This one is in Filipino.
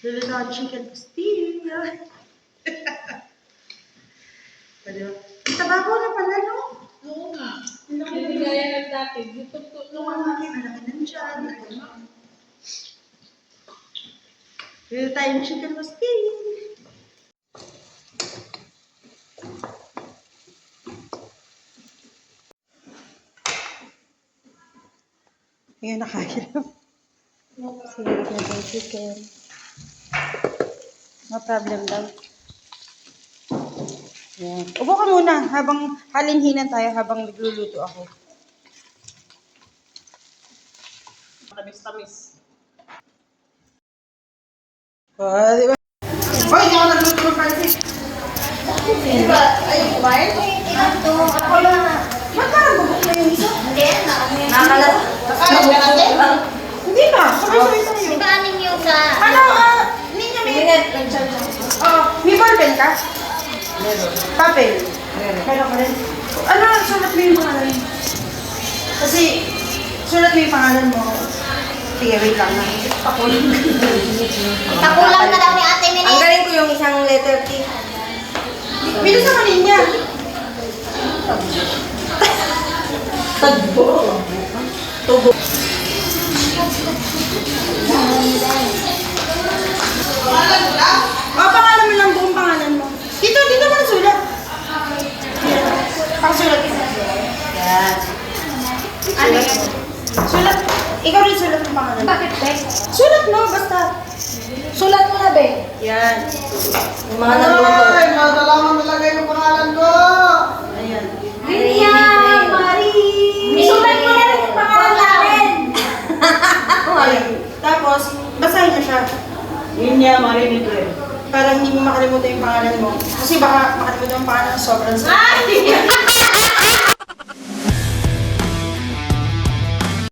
Na ang chicken pastilla. Pwede ba? Tabako na pala, no? Oo nga. Hindi gaya ng dati. Dito to Ito ang aking anak nandyan. Lili tayong chicken pastilla. Ngayon nakahiram. Sige, na yung chicken. No problem daw. Yan. Upo ka muna habang halinhinan tayo habang nagluluto ako. Tamis-tamis. Ah, di ba? Hoy, hindi ako nagluto ng pansit. Diba? Ay, kumain? Ako lang na. Ba't parang bubuk na yung isa? Nakalat. Nakalat ka natin? Hindi na. Sabay-sabay tayo. Di ba anin yung sa... Ano, ah, ninyo may... Oh, ballpen ka? Meron. Papel? Meron. Meron ka rin? Ano, sulat mo yung pangalan mo. Kasi, sulat mo yung pangalan mo. Sige, wait lang na. Pakulit. Takulang na daw ni Ate Ang Minnie. galing ko yung isang letter T. Bilis sa kaninya. Tagbo. Tubo. O, pangalan mo lang buong pangalan mo. Dito, dito mo sulat. Pang-sulat. Yan. Ano yan? Sulat. Ikaw rin sulat ng pangalan. Bakit, Bek? Sulat mo, basta. Sulat mo na, Bek. Yan. Yung mga nagluto. madalaman talaga yung pangalan ko. Ayan. Miriam, Marie. Isulat mo na yung pangalan namin. Tapos, basahin na siya. Marinig ko eh. Para hindi mo makalimutan yung pangalan mo. Kasi baka makalimutan yung pangalan sobrang sa... Ay!